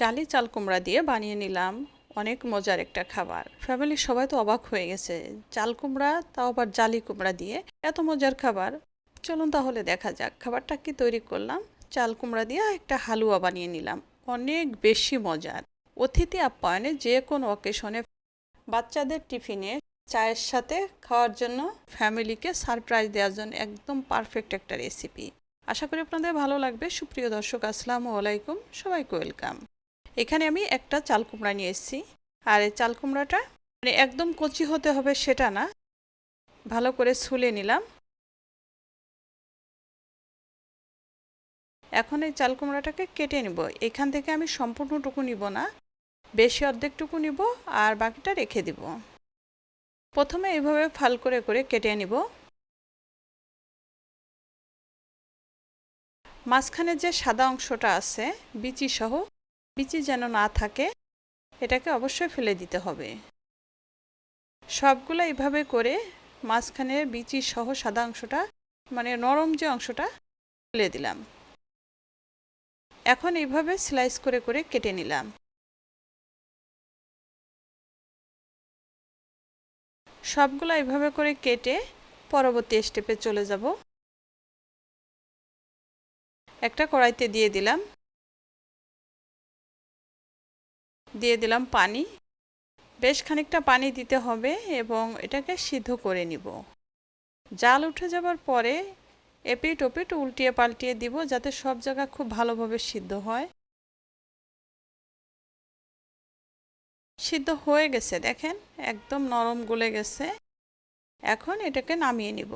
জালি চাল কুমড়া দিয়ে বানিয়ে নিলাম। অনেক মজার একটা খাবার। ফ্যামিলির সবাই তো অবাক হয়ে গেছে। চাল কুমড়া, তাও আবার জালি কুমড়া দিয়ে। এত মজার খাবার। চলুন তাহলে দেখা যাক। খাবারটা কি তৈরি করলাম? চাল কুমড়া দিয়ে একটা হালুয়া বানিয়ে নিলাম। অনেক বেশি মজার। অতিথি আপ্যায়নে যে কোনো অকেশনে বাচ্চাদের টিফিনে চায়ের সাথে খাওয়ার জন্য ফ্যামিলিকে সারপ্রাইজ দেওয়ার জন্য একদম পারফেক্ট একটা রেসিপি আশা করি আপনাদের ভালো লাগবে। সুপ্রিয় দর্শক, আসসালামু আলাইকুম। সবাইকে ওয়েলকাম। এখানে আমি একটা চাল কুমড়া নিয়ে এসেছি। আর এই চাল কুমড়াটা মানে একদম কচি হতে হবে সেটা না। ভালো করে ছুলে নিলাম। এখন এই চাল কুমড়াটাকে কেটে নিব। এখান থেকে আমি সম্পূর্ণটুকু নিব না। বেশি অর্ধেকটুকু নিব আর বাকিটা রেখে দিব। প্রথমে এইভাবে ফাল করে করে কেটে নিব। মাঝখানে যে সাদা অংশটা আছে বিচি সহ বিচি যেন না থাকে, এটাকে অবশ্যই ফেলে দিতে হবে। সবগুলো এইভাবে করে মাঝখানে বিচি সহ সাদা অংশটা মানে নরম যে অংশটা, ফেলে দিলাম। এখন এইভাবে স্লাইস করে করে কেটে নিলাম। সবগুলো এইভাবে করে কেটে পরবর্তী স্টেপে চলে যাব। একটা কড়াইতে দিয়ে দিলাম। দিয়ে দিলাম পানি। বেশ খানিকটা পানি দিতে হবে এবং এটাকে সিদ্ধ করে নিব। জাল উঠে যাবার পরে এপিট ওপিট উল্টিয়ে পাল্টিয়ে দিব যাতে সব জায়গা খুব ভালোভাবে সিদ্ধ হয়। সিদ্ধ হয়ে গেছে, দেখেন, একদম নরম গলে গেছে। এখন এটাকে নামিয়ে নিব।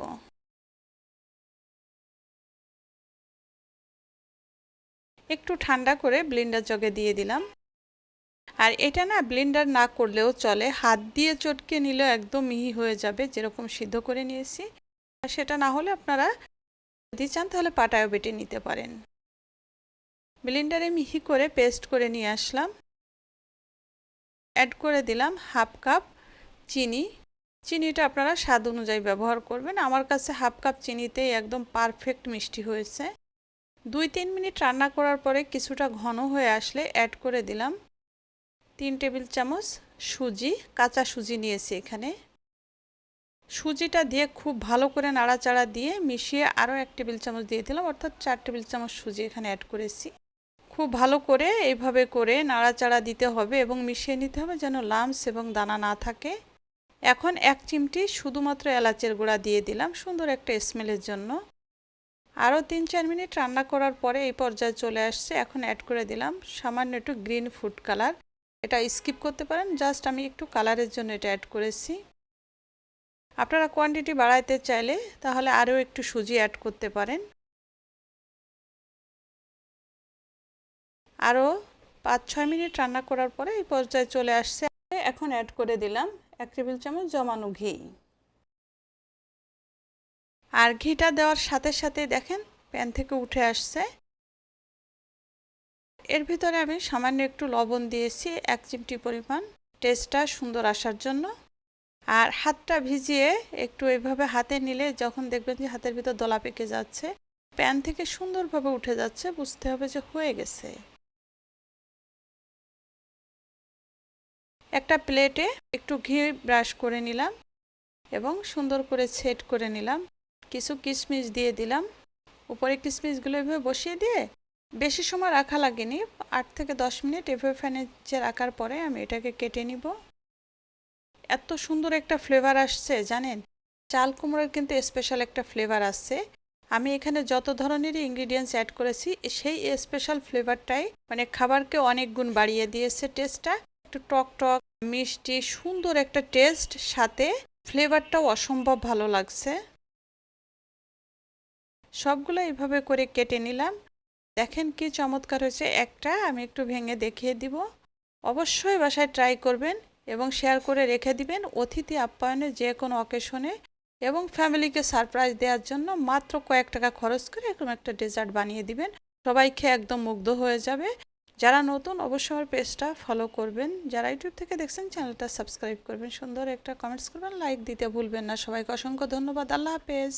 একটু ঠান্ডা করে ব্লিন্ডার জগে দিয়ে দিলাম। আর এটা না ব্লেন্ডার না করলেও চলে। হাত দিয়ে চটকে নিলেও একদম মিহি হয়ে যাবে, যেরকম সিদ্ধ করে নিয়েছি। আর সেটা না হলে আপনারা যদি চান তাহলে পাটায়ও বেটে নিতে পারেন। ব্লেন্ডারে মিহি করে পেস্ট করে নিয়ে আসলাম। অ্যাড করে দিলাম হাফ কাপ চিনি। চিনিটা আপনারা স্বাদ অনুযায়ী ব্যবহার করবেন। আমার কাছে হাফ কাপ চিনিতেই একদম পারফেক্ট মিষ্টি হয়েছে। দুই তিন মিনিট রান্না করার পরে কিছুটা ঘন হয়ে আসলে অ্যাড করে দিলাম। তিন টেবিল চামচ সুজি, কাঁচা সুজি নিয়েছি এখানে। সুজিটা দিয়ে খুব ভালো করে নাড়াচাড়া দিয়ে মিশিয়ে আরও এক টেবিল চামচ দিয়ে দিলাম, অর্থাৎ চার টেবিল চামচ সুজি এখানে অ্যাড করেছি। খুব ভালো করে এইভাবে করে নাড়াচাড়া দিতে হবে এবং মিশিয়ে নিতে হবে যেন লামস এবং দানা না থাকে। এখন এক চিমটি শুধুমাত্র এলাচের গুঁড়া দিয়ে দিলাম, সুন্দর একটা স্মেলের জন্য। আরও তিন চার মিনিট রান্না করার পরে এই পর্যায়ে চলে আসছে। এখন অ্যাড করে দিলাম সামান্য একটু গ্রিন ফুড কালার এটা স্কিপ করতে পারেন। জাস্ট আমি একটু কালারের জন্য এটা অ্যাড করেছি। আপনারা কোয়ান্টিটি বাড়াইতে চাইলে তাহলে আরও একটু সুজি অ্যাড করতে পারেন। আরও পাঁচ ছয় মিনিট রান্না করার পরে এই পর্যায়ে চলে আসছে। এখন অ্যাড করে দিলাম এক টেবিল চামচ জমানো ঘি। আর ঘিটা দেওয়ার সাথে সাথে দেখেন প্যান থেকে উঠে আসছে। এর ভিতরে আমি সামান্য একটু লবণ দিয়েছি, এক চিমটি পরিমাণ। টেস্টটা সুন্দর আসার জন্য। আর হাতটা ভিজিয়ে একটু এইভাবে হাতে নিলে যখন দেখবেন যে হাতের ভিতর দলা পেকে যাচ্ছে, প্যান থেকে সুন্দরভাবে উঠে যাচ্ছে, বুঝতে হবে যে হয়ে গেছে। একটা প্লেটে একটু ঘি ব্রাশ করে নিলাম এবং সুন্দর করে সেট করে নিলাম। কিছু কিশমিশ দিয়ে দিলাম। উপরে কিশমিশগুলো এভাবে বসিয়ে দিয়ে বেশি সময় রাখা লাগেনি। আট থেকে দশ মিনিট এভাবে ফ্যানে যে রাখার পরে আমি এটাকে কেটে নিব। এত সুন্দর একটা ফ্লেভার আসছে, জানেন? চাল কুমড়োর কিন্তু স্পেশাল একটা ফ্লেভার আসছে। আমি এখানে যত ধরনেরই ইনগ্রিডিয়েন্টস অ্যাড করেছি, সেই স্পেশাল ফ্লেভারটাই মানে খাবারকে অনেক গুণ বাড়িয়ে দিয়েছে টেস্টটা একটু টক টক, মিষ্টি, সুন্দর একটা টেস্ট সাথে ফ্লেভারটাও অসম্ভব ভালো লাগছে। সবগুলো এইভাবে করে কেটে নিলাম। দেখেন কি চমৎকার হয়েছে। একটা আমি একটু ভেঙে দেখিয়ে দিব। অবশ্যই বাসায় ট্রাই করবেন এবং শেয়ার করে রেখে দিবেন অতিথি আপ্যায়নে যে কোনো অকেশনে এবং ফ্যামিলিকে সারপ্রাইজ দেওয়ার জন্য মাত্র কয়েক টাকা খরচ করে এরকম একটা ডেজার্ট বানিয়ে দিবেন। সবাই খেয়ে একদম মুগ্ধ হয়ে যাবে। যারা নতুন অবশ্যই আমার পেজটা ফলো করবেন। যারা ইউটিউব থেকে দেখছেন চ্যানেলটা সাবস্ক্রাইব করবেন। সুন্দর একটা কমেন্টস করবেন লাইক দিতে ভুলবেন না। সবাইকে অসংখ্য ধন্যবাদ। আল্লাহ হাফেজ।